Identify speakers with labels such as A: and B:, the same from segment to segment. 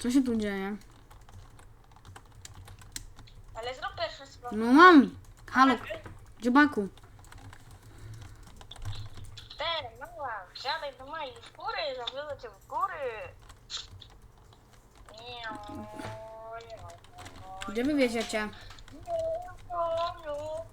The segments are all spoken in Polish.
A: Co się tu dzieje?
B: Ale zrób pierwszy sprawę.
A: No mam. Halo, dziobaku.
B: Ten, mała, wsiadaj do mojej w góry, zawiozę cię w góry. Miau, miau,
A: Gdzie wy wieziecie?
B: miau, miau.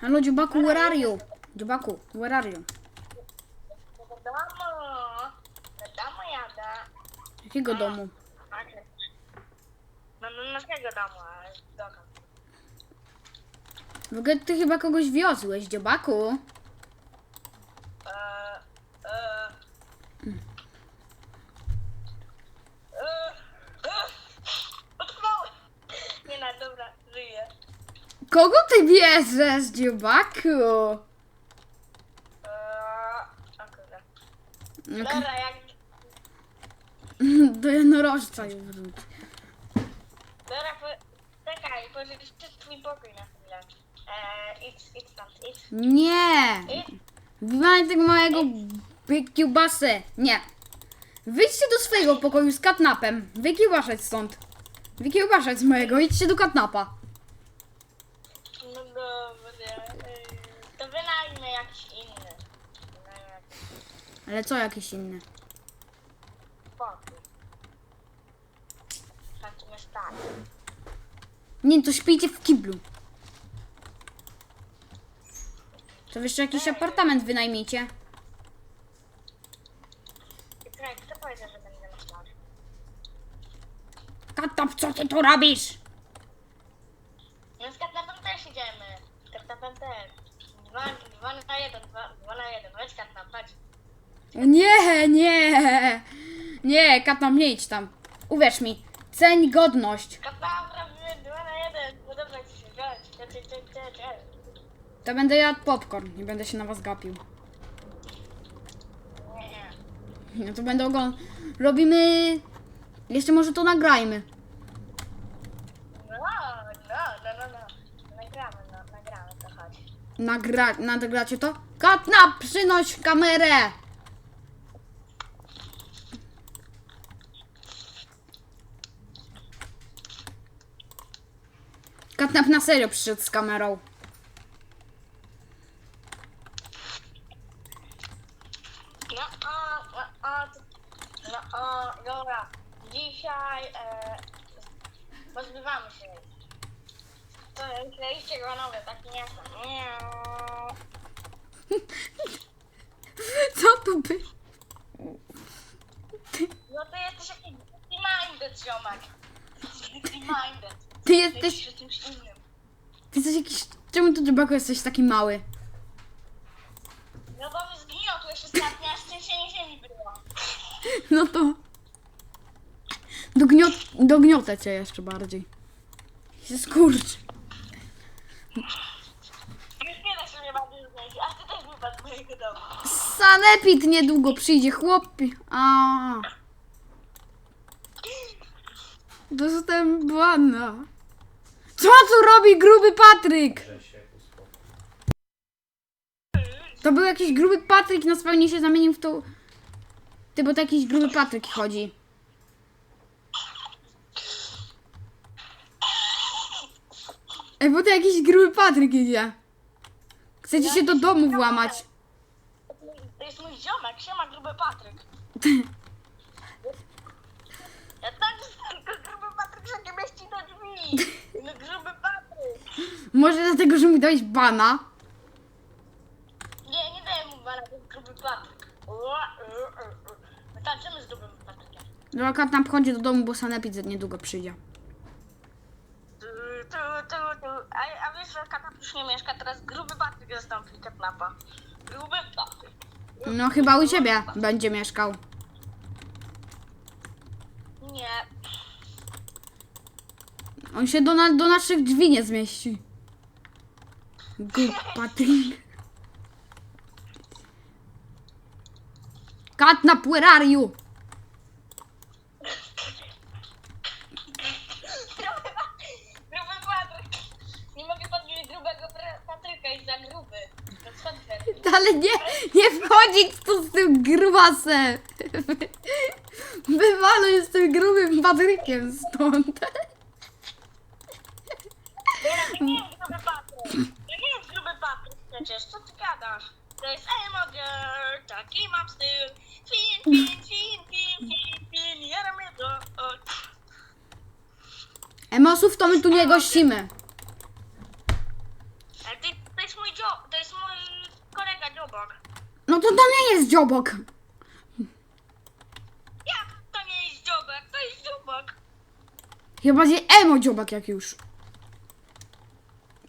A: Halo, dziobaku, where are you? Dziobaku, where are you?
B: Do domu. Do domu jadę.
A: Jakiego domu?
B: No, no, naszego domu, ale dokąd?
A: W ogóle ty chyba kogoś wiozłeś, dziobaku.
B: Eee, eee. Eee, eee. Utknąłem. Nie no, dobra, żyję.
A: Kogo ty bierzesz, dziobaku?
B: Eee, o kurde.
A: Jak...
B: Dobra, jak...
A: Do jednorożca już wróć.
B: Dobra, po... czekaj, pożyczę twój pokój na chwilę. Eee, idź, idź stąd, idź.
A: Nie! Wywalaj tego małego wy- kiełbasę. Nie. Wyjdźcie do swojego pokoju z katnapem. Wykiełbaszać stąd. Wykiełbaszać z mojego. Idźcie do katnapa.
B: Dobra, to wynajmę jakiś inny. Wynajmę jakiś
A: Ale co jakiś inny?
B: pokój. Takim stanie.
A: Nie, to śpijcie w kiblu. To jeszcze jakiś apartament wynajmijcie.
B: Czekaj, kto powiedział, że będę myślał?
A: Katnap, co ty tu robisz?
B: No z katnapem też idziemy. Z katnapem też. Dwa, dwa na jeden, dwa, dwa na jeden. Weź katnap, chodź.
A: Nie, nie. Nie, katnap, nie idź tam. Uwierz mi. Ceń godność.
B: Katnap, robimy dwa na jeden. No dobra, chcę się grać.
A: To będę jadł popcorn. Nie będę się na was gapił.
B: Nie.
A: No to będę oglądał. Robimy... Jeszcze może to nagrajmy.
B: No, no, no, no, no. Nagramy, no, nagramy to, chodź.
A: Nagra... Nagracie to? Katnap, przynoś kamerę! Katnap na serio przyszedł z kamerą.
B: No, o, no, to- no, o, dobra. Dzisiaj e, pozbywamy się. To wzięliście go nowy, taki nie.
A: Co to by?
B: No to jesteś jakiś minded, ziomek. Minded.
A: Ty jesteś...
B: Jesteś czymś innym.
A: Ty jesteś jakiś... Czemu ty, Dżubako, jesteś taki mały?
B: No bo mi zgniotłeś ostatnio, aż trzęsienie ziemi było.
A: No to... Dogniot... Dogniotę cię jeszcze bardziej. Się skurcz.
B: Już nie da się mnie bardziej znaleźć, a ty też wypadł z mojego domu.
A: Sanepid niedługo przyjdzie, chłopie. A. Dostałem bana. Co tu robi gruby Patryk? To był jakiś gruby Patryk, na spawnie się zamienił w tą... Ty, bo to jakiś gruby Patryk chodzi. Ej, bo to jakiś gruby Patryk idzie. Chcecie się do domu włamać.
B: To jest mój ziomek, siema gruby Patryk. Ja tak tylko gruby Patryk się nie mieści do drzwi. No gruby Patryk.
A: Może dlatego, że mi dałeś bana.
B: Nie, nie daję mu bana, to jest gruby Patryk. U. My tańczymy z grubym Patrykiem.
A: Lokat nam wchodzi do domu, bo sanepid niedługo przyjdzie.
B: Tu, tu, tu. A, a wiesz, że Katnap już nie mieszka, teraz gruby Patryk zastąpi Katnapa. Gruby Patryk.
A: No chyba u ciebie będzie mieszkał.
B: Nie.
A: On się do, na, do naszych drzwi nie zmieści. Good Patryk. Katnap, where are you?
B: Gruby Patryk. Nie mogę podnieść grubego pra- Patryka i za gruby. To jest facer.
A: Ale nie, nie wchodzić tu z tym grubasem. Wywaluj z tym grubym Patrykiem stąd.
B: Nie, to nie jest gruby Patryk. To nie jest gruby Patryk przecież. Co ty gadasz? To jest emo girl. Taki mam styl. Fin, fin, fin, fin, fin, fin. Jaram mnie do... O.
A: Emosów to my tu nie gościmy.
B: Ale ty, to jest mój job. To jest mój kolega Jobok.
A: No to to jest dziobok.
B: Jak to nie jest Jobok? To jest Jobok.
A: Chyba że emo dziobak jak już.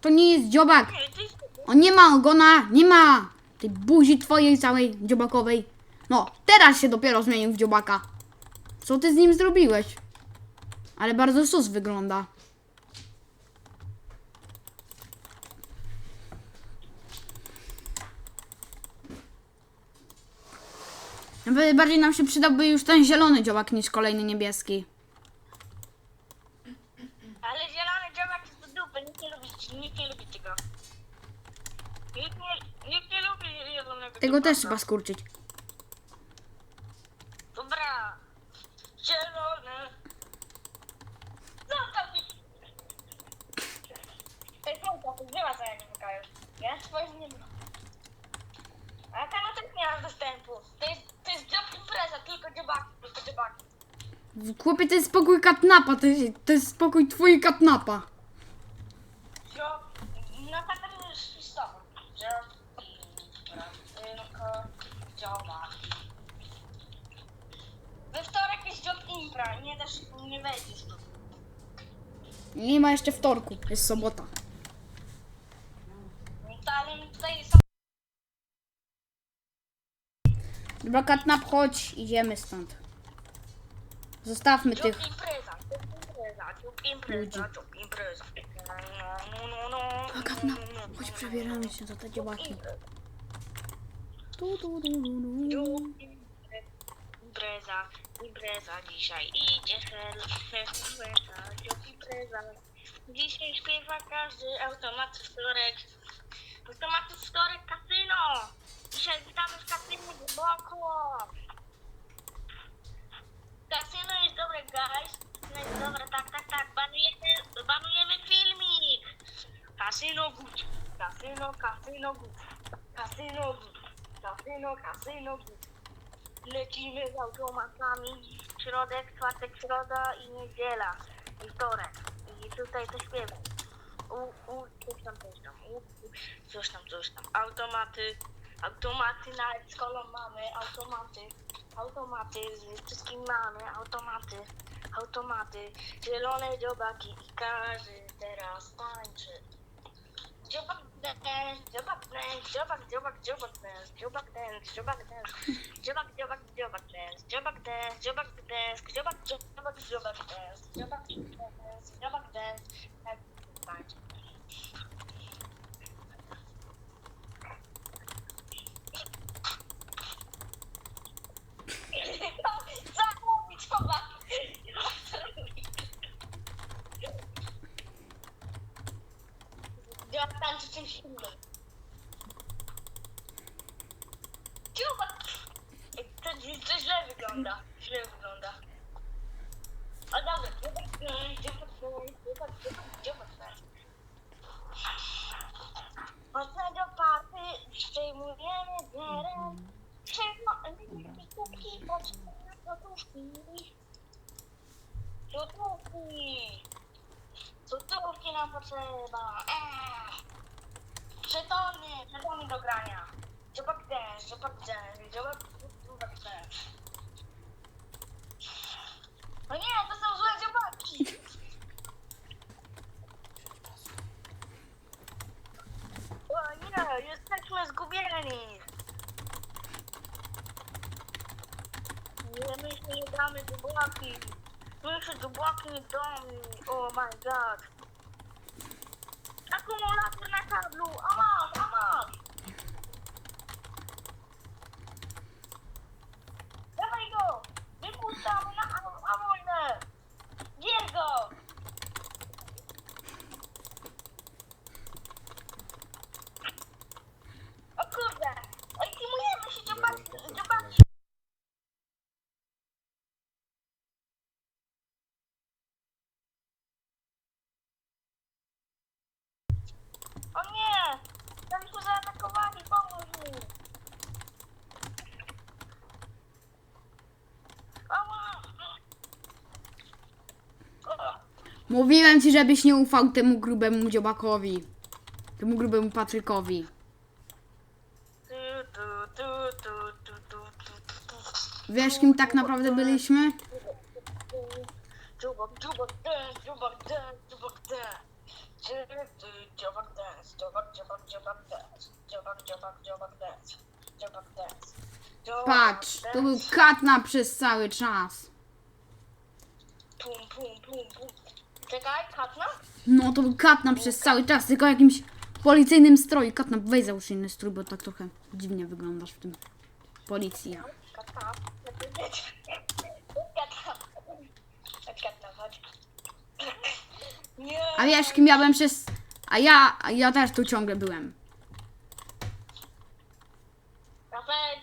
A: To nie jest dziobak.
B: Nie, to jest
A: nie ma ogona, nie ma tej buzi twojej całej dziobakowej. No, teraz się dopiero zmienił w dziobaka. Co ty z nim zrobiłeś? Ale bardzo sus wygląda. Bardziej nam się przydałby już ten zielony dziobak niż kolejny niebieski.
B: Ale zielony Jobok jest do dupy. Nikt nie lubi, nikt nie lubi tego. Nikt nie, nikt nie lubi zielonego
A: Tego też
B: dziobaka.
A: trzeba skurczyć.
B: Dobra. Zielony. Zostaw mi. Ej, Polka, ty gdzie ma nie wykają? Ja twoje nie ma. A tam też nie mam dostępu. To jest, to jest job impreza, tylko
A: Chłopie, to jest spokój katnapa, to jest, to jest spokój twój katnapa.
B: No tak to z tobą. Tylko. We wtorek jest job impra, nie nie wejdziesz tu.
A: Nie ma jeszcze wtorku, jest sobota.
B: Ale tutaj są
A: Dobra, katnap, chodź, idziemy stąd. Zostawmy tych.
B: Job impreza, job impreza, job impreza,
A: Ludzi.
B: job impreza. No, no, no, no,
A: A katnap, chodź, przebieramy się za te dziobaki. Tu, tu, tu, tu, tu.
B: Job impreza, impreza dzisiaj idzie hel, impreza, job impreza. Dzisiaj śpiewa każdy automat wtorek. Automat wtorek kasyno. Dzisiaj witamy w kasynie głęboko. Kasyno dobre, guys. Dobre, tak, tak, tak. Banujemy, banujemy filmik. Kasyno good. Kasyno, kasyno good. Kasyno good. Kasyno, kasyno good. Lecimy z automatami. Środek, czwartek, środa i niedziela. I wtorek. I tutaj to śpiewam. U, u, coś tam, coś tam. U, u, coś tam, coś tam. Automaty. Automaty nawet z mamy. Automaty. Automaty z wszystkim mamy. Automaty. Automaty. Zielone dziobaki i każdy teraz tańczy. Dziobak dance, dziobak dance, dziobak, dziobak, dziobak dance, dziobak dance, dziobak dance, dziobak, dziobak, dziobak dance, dziobak dance, dziobak dance, dziobak, dziobak, dziobak dance, dziobak dance, dziobak dance, tak, tak. Zamówić chyba. Ja tańczę czymś innym. Dziuba! Ej, To, to źle wygląda. Źle wygląda. O dobra, dziuba, dziuba, dziuba, dziuba, dziuba, Mocnego party przejmujemy zerem. Przejmujemy kubki, potrzebne gotówki. Gotówki. Cudówki nam potrzeba. Eee. Żetony, żetony do grania. Dziobak dance, dziobak dance, dziobak, dziobak dance. No nie, to są złe dziobaki. O nie, jesteśmy zgubieni. Nie, my się nie damy dziobaki. Słyszę dziobaki do mnie. Oh my god. Akumulator na kablu. A
A: Mówiłem ci, żebyś nie ufał temu grubemu dziobakowi. Temu grubemu Patrykowi.
B: Tu, tu, tu, tu, tu, tu, tu, tu.
A: Wiesz, kim tak naprawdę byliśmy?
B: Dance, dance, dance. Dance, dance. Dance. Dance.
A: Patrz, to był katna przez cały czas.
B: Pum, pum, pum, pum. Czekaj, katna?
A: No, to był katna przez cały czas, tylko w jakimś policyjnym stroju. Katna, weź załóż inny strój, bo tak trochę dziwnie wyglądasz w tym. Policja.
B: Katna. Katna. Katna, chodź. Nie.
A: A wiesz, kim ja byłem przez... A ja, a ja też tu ciągle byłem.
B: Rafael,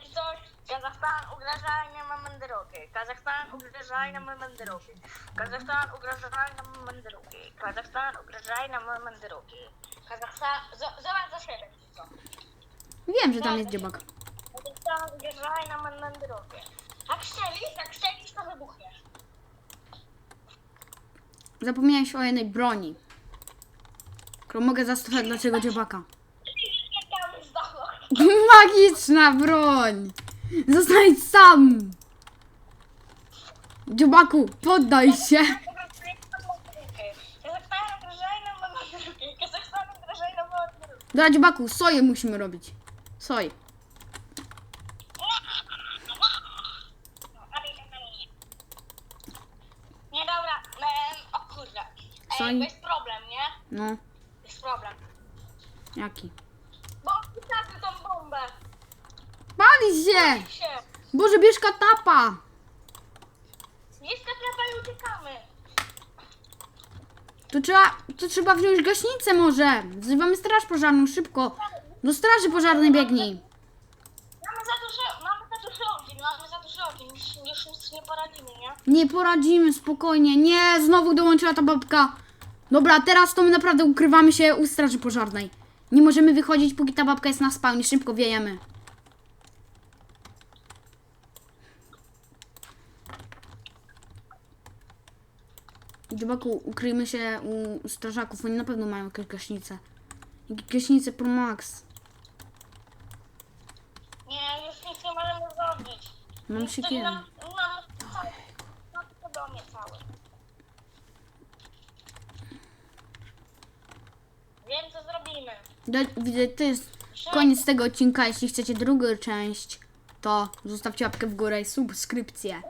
B: Kazachstan ugrażaj nam manderoki. Kazachstan ugrażaj nam manderoki. Kazachstan ugrażaj nam manderoki. Kazachstan ugrażaj nam manderoki. Kazachstan... z- Zobacz za siebie, co?
A: Wiem, że tam jest dziobak.
B: Kazachstan ugrażaj nam manderoki. Jak strzelisz, jak strzelisz, to wybuchniesz.
A: Zapomniałeś o jednej broni. Którą mogę zastosować dla tego dziobaka.
B: Tam.
A: Magiczna broń! Zostań sam! Dziobaku, poddaj się! Dobra, dziobaku, soję musimy robić. Soj.
B: Nie dobra, em, o kurde. Ej, bo jest problem, nie?
A: No,
B: Jest problem.
A: jaki?
B: Bo wysadził tą bombę.
A: Pali się!
B: Się.
A: Boże, bierz katapa!
B: Jest katrapa i uciekamy.
A: To trzeba, to trzeba wziąć gaśnicę może. Wzywamy straż pożarną, szybko. Do straży pożarnej biegnij.
B: Mamy za dużo, mamy za dużo ogień, mamy za dużo ogień. Już, już nic nie poradzimy, nie?
A: Nie poradzimy, spokojnie. Nie, znowu dołączyła ta babka. Dobra, teraz to my naprawdę ukrywamy się u straży pożarnej. Nie możemy wychodzić, póki ta babka jest na spawnie. Szybko wiejemy. Dziobaku, ukryjmy się u strażaków. Oni na pewno mają jakieś gaśnice. Gaśnice Pro Max.
B: Nie, już nic nie możemy zrobić.
A: Mam
B: Wtedy
A: siekierę.
B: nam, nam cały, domie cały. Wiem, co zrobimy.
A: Do- Widzę, to jest koniec tego odcinka. Jeśli chcecie drugą część, to zostawcie łapkę w górę i subskrypcję.